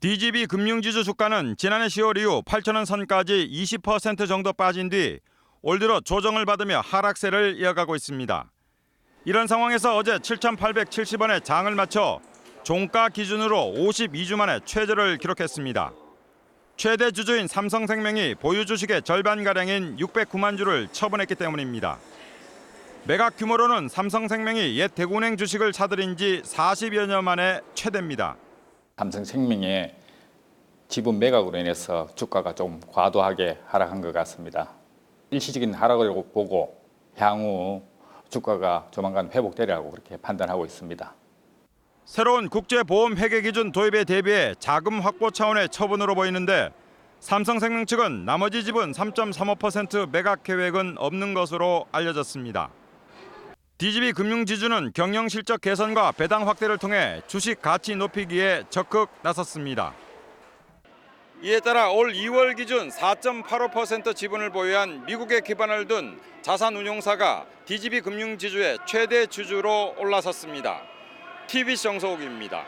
DGB 금융지주 주가는 지난해 10월 이후 8천원 선까지 20% 정도 빠진 뒤 올 들어 조정을 받으며 하락세를 이어가고 있습니다. 이런 상황에서 어제 7,870원에 장을 마쳐 종가 기준으로 52주 만에 최저를 기록했습니다. 최대 주주인 삼성생명이 보유 주식의 절반가량인 609만 주를 처분했기 때문입니다. 매각 규모로는 삼성생명이 옛 대구은행 주식을 사들인 지 40여 년 만에 최대입니다. 삼성생명의 지분 매각으로 인해서 주가가 좀 과도하게 하락한 것 같습니다. 일시적인 하락을 보고 향후 주가가 조만간 회복되리라고 그렇게 판단하고 있습니다. 새로운 국제보험 회계 기준 도입에 대비해 자금 확보 차원의 처분으로 보이는데 삼성생명 측은 나머지 지분 3.35% 매각 계획은 없는 것으로 알려졌습니다. DGB 금융지주는 경영 실적 개선과 배당 확대를 통해 주식 가치 높이기에 적극 나섰습니다. 이에 따라 올 2월 기준 4.85% 지분을 보유한 미국에 기반을 둔 자산운용사가 DGB 금융지주의 최대 주주로 올라섰습니다. TBC 정서욱입니다.